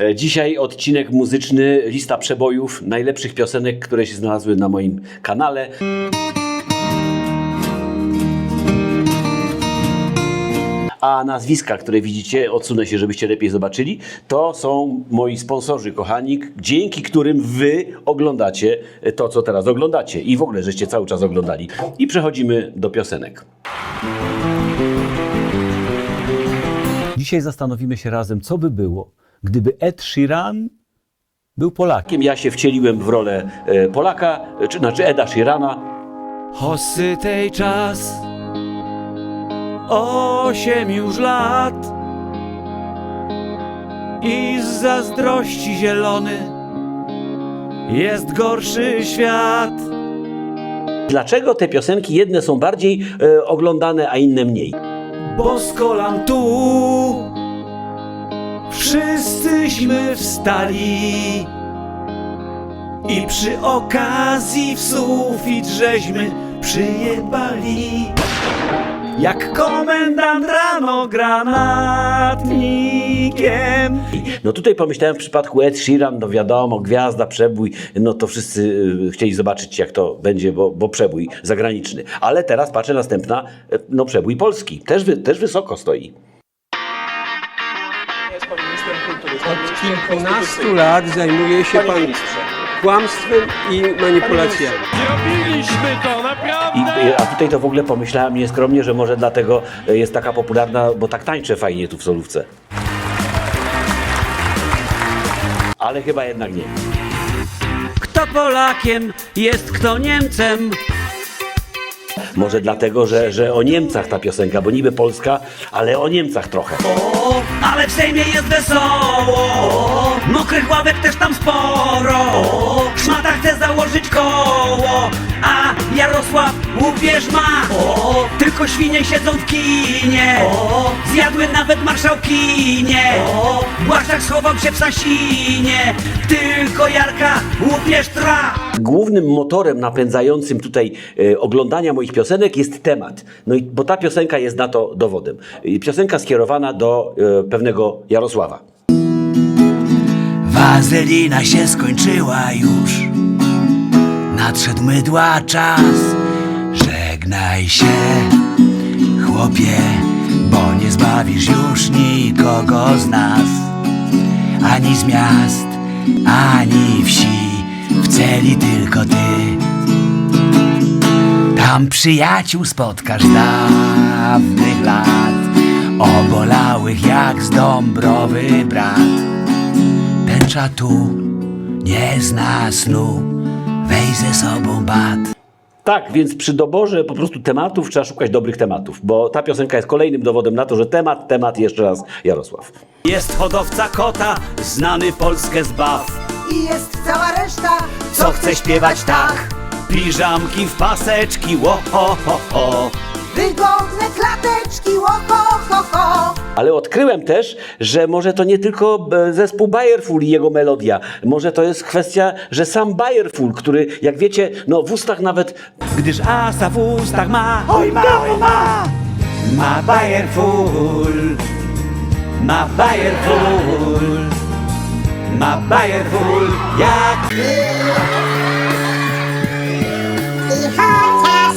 E, Dzisiaj odcinek muzyczny, lista przebojów najlepszych piosenek, które się znalazły na moim kanale. A nazwiska, które widzicie, odsunę się, żebyście lepiej zobaczyli, to są moi sponsorzy, kochani, dzięki którym wy oglądacie to, co teraz oglądacie. I w ogóle, żeście cały czas oglądali. I przechodzimy do piosenek. Dzisiaj zastanowimy się razem, co by było, gdyby Ed Sheeran był Polakiem. Ja się wcieliłem w rolę e, Polaka, czy znaczy Eda Sheerana. Hossy tej czas Osiem już lat I z zazdrości zielony Jest gorszy świat Dlaczego te piosenki jedne są bardziej e, oglądane, a inne mniej? Bo z kolan tu Wszyscyśmy wstali I przy okazji w sufit żeśmy przyjebali Jak komendant rano granatnikiem No tutaj pomyślałem w przypadku Ed Sheeran, no wiadomo, gwiazda, przebój, no to wszyscy y, chcieli zobaczyć jak to będzie, bo, bo przebój zagraniczny. Ale teraz patrzę następna, e, no przebój polski, też, też wysoko stoi. Kilkunastu lat zajmuje się pan kłamstwem i manipulacjami. Zrobiliśmy to, I, naprawdę! a tutaj to w ogóle pomyślałem nieskromnie, że może dlatego y, jest taka popularna, bo tak tańczę fajnie tu w solówce. Ale chyba jednak nie. Kto Polakiem jest, kto Niemcem Może dlatego, że, że o Niemcach ta piosenka, bo niby polska, ale o Niemcach trochę. O, ale w Sejmie jest wesoło. Mokrych ławek też tam sporo. Szmata chce założyć koło. A Jarosław łupież ma. Tylko świnie siedzą w kinie. Zjadły nawet marszałkinie. Błaszczak schował się w Sasinie. Tylko Jarka łupież tra Głównym motorem napędzającym tutaj e, oglądania moich piosenek jest temat. No i bo ta piosenka jest na to dowodem. Piosenka skierowana do e, pewnego Jarosława. Wazelina się skończyła już Nadszedł mydła czas Żegnaj się, chłopie Bo nie zbawisz już nikogo z nas Ani z miast, ani wsi W celi tylko ty. Tam przyjaciół spotkasz z dawnych lat. Obolałych jak z Dąbrowy brat. Tęcza tu nie zna snu, weź ze sobą bat. Tak, więc przy doborze po prostu tematów trzeba szukać dobrych tematów, bo ta piosenka jest kolejnym dowodem na to, że temat, temat, jeszcze raz Jarosław. Jest hodowca kota, znany Polskę zbaw, i jest cała reszta. co chce śpiewać tak. Piżamki w paseczki, ło ho ho ho. Wygodne klateczki, ło, ho, ho, ho. Ale odkryłem też, że może to nie tylko e, zespół Bayerful i jego melodia. Może to jest kwestia, że sam Bayerful, który, jak wiecie, no w ustach nawet Gdyż asa w ustach ma, oj ma, oj ma. Ma bajer full, ma bajer full, ma bajer full, jak I chociaż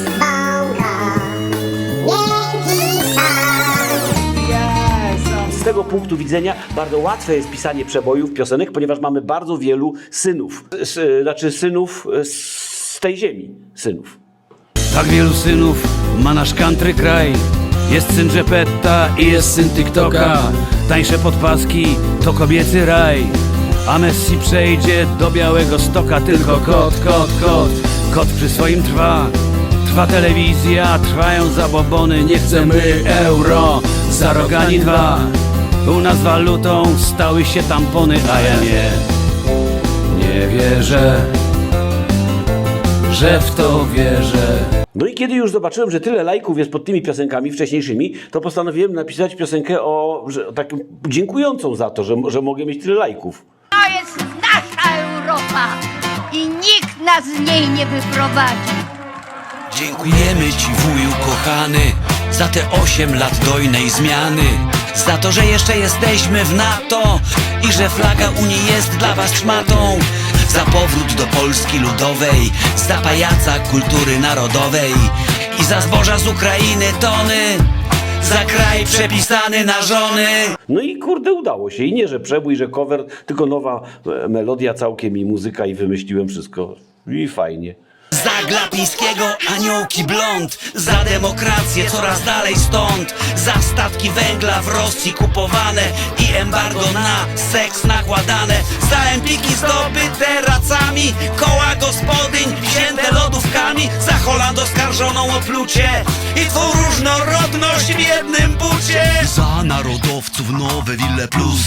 z tego punktu widzenia bardzo łatwe jest pisanie przebojów, piosenek, ponieważ mamy bardzo wielu synów. S, znaczy synów z tej ziemi. Synów. Tak wielu synów ma nasz country kraj Jest syn Geppetta i jest syn TikToka Tańsze podpaski to kobiecy raj A Messi przejdzie do białego stoka Tylko kot, kot, kot. Kot przy swoim trwa Trwa telewizja, trwają zabobony Nie chcemy euro. Za rogani dwa. U nas walutą stały się tampony A ja nie. Nie wierzę Że w to wierzę. No i kiedy już zobaczyłem, że tyle lajków jest pod tymi piosenkami wcześniejszymi, to postanowiłem napisać piosenkę o, że, o taką dziękującą za to, że, że mogę mieć tyle lajków. To jest nasza Europa i nikt nas z niej nie wyprowadzi. Dziękujemy Ci wuju kochany za te osiem lat dojnej zmiany Za to, że jeszcze jesteśmy w NATO I że flaga Unii jest dla was szmatą Za powrót do Polski Ludowej Za pajaca kultury narodowej I za zboża z Ukrainy tony Za kraj przepisany na żony No i kurde udało się. I nie, że przebój, że cover, tylko nowa e, melodia całkiem i muzyka i wymyśliłem wszystko. I fajnie. Za Glapińskiego aniołki blond Za demokrację coraz dalej stąd Za statki węgla w Rosji kupowane I embargo na seks nakładane Za empiki zdobyte racami Koła gospodyń wzięte lodówkami Za Holand oskarżoną o plucie I twą różnorodność w jednym bucie. Za narodowców nowe Wille Plus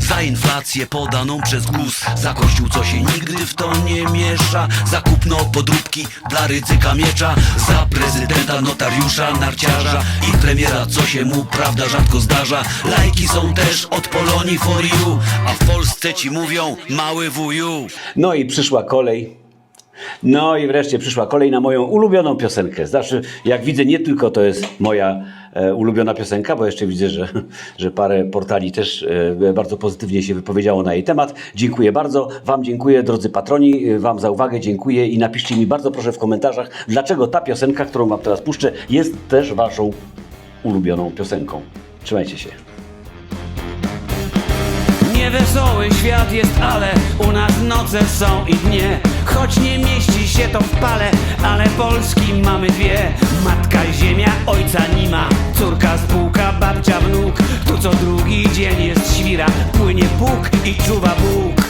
za inflację podaną przez GUS. Za kościół, co się nigdy w to nie miesza. Za kupno podróbki dla ryzyka miecza. Za prezydenta, notariusza, narciarza I premiera, co się mu prawda rzadko zdarza. Lajki są też od Polonii for you. A w Polsce ci mówią mały wuju. No i przyszła kolej. No i wreszcie przyszła kolej na moją ulubioną piosenkę. Znaczy, jak widzę, nie tylko to jest moja ulubiona piosenka, bo jeszcze widzę, że, że parę portali też e, bardzo pozytywnie się wypowiedziało na jej temat. Dziękuję bardzo. Wam dziękuję, drodzy patroni, e, Wam za uwagę dziękuję i napiszcie mi bardzo proszę w komentarzach, dlaczego ta piosenka, którą Wam teraz puszczę, jest też Waszą ulubioną piosenką. Trzymajcie się. Niewesoły świat jest, ale u nas noce są i dnie Choć nie mieści się to w pale, ale Polski mamy dwie. Matka ziemia, ojca nie ma. Córka spółka, babcia wnuk. Tu co drugi dzień jest świra. Płynie puk i czuwa Bóg.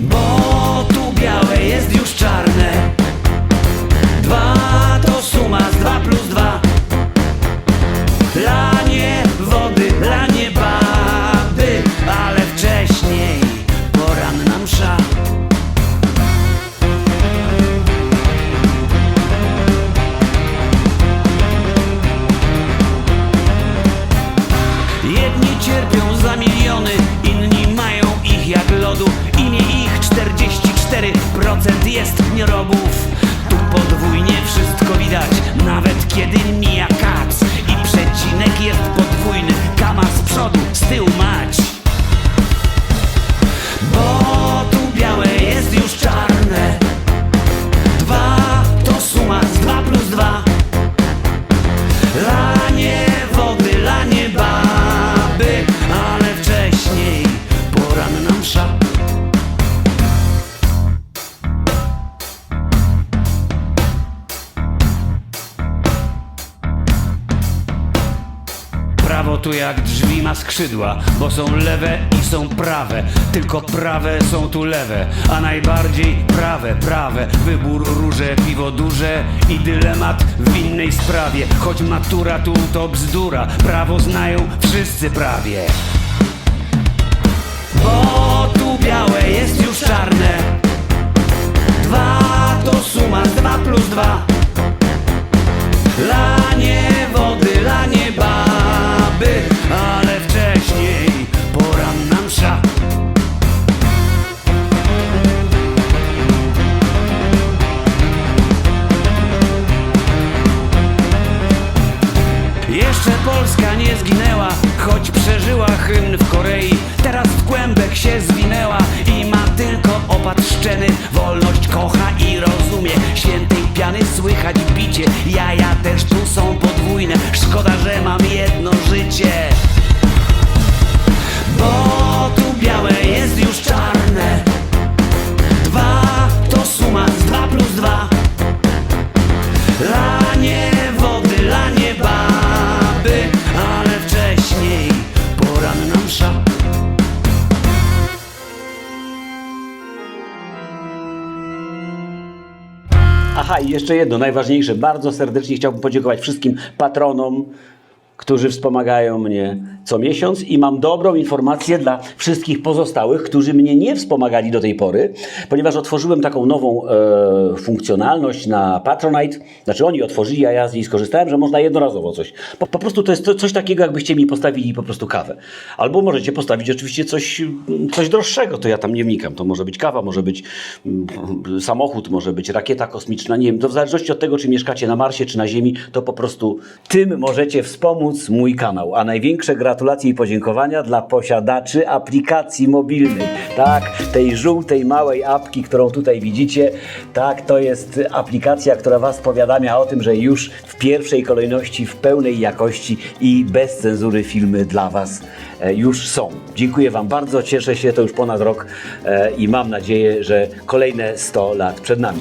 Bo tu białe jest już czarne za miliony, inni mają ich jak lodu. Imię ich 44% jest nierobów. Tu podwójnie wszystko widać, nawet kiedy mija kac I przecinek jest podwójny, kama z przodu, z tyłu mać Tu jak drzwi ma skrzydła, bo są lewe i są prawe. Tylko prawe są tu lewe, a najbardziej prawe, prawe. Wybór róże, piwo duże i dylemat w innej sprawie. Choć matura tu to bzdura, prawo znają wszyscy prawie. Bo tu białe jest już czarne. Dwa to suma dwa plus dwa. Lanie wody, lanie baby, ale wcześniej Lanie wody, lanie baby, ale wcześniej poranna msza. Aha, i jeszcze jedno, najważniejsze. Bardzo serdecznie chciałbym podziękować wszystkim patronom, którzy wspomagają mnie co miesiąc i mam dobrą informację dla wszystkich pozostałych, którzy mnie nie wspomagali do tej pory, ponieważ otworzyłem taką nową e, funkcjonalność na Patronite. Znaczy oni otworzyli, a ja z niej skorzystałem, że można jednorazowo coś. Po, po prostu to jest to, coś takiego, jakbyście mi postawili po prostu kawę. Albo możecie postawić oczywiście coś, coś droższego, to ja tam nie wnikam. To może być kawa, może być mm, samochód, może być rakieta kosmiczna, nie wiem. To w zależności od tego, czy mieszkacie na Marsie, czy na Ziemi, to po prostu tym możecie wspomóc mój kanał. A największe gratulacje i podziękowania dla posiadaczy aplikacji mobilnej. Tak, tej żółtej małej apki, którą tutaj widzicie. Tak, to jest aplikacja, która Was powiadamia o tym, że już w pierwszej kolejności, w pełnej jakości i bez cenzury filmy dla Was e, już są. Dziękuję Wam bardzo, cieszę się, to już ponad rok e, i mam nadzieję, że kolejne 100 lat przed nami.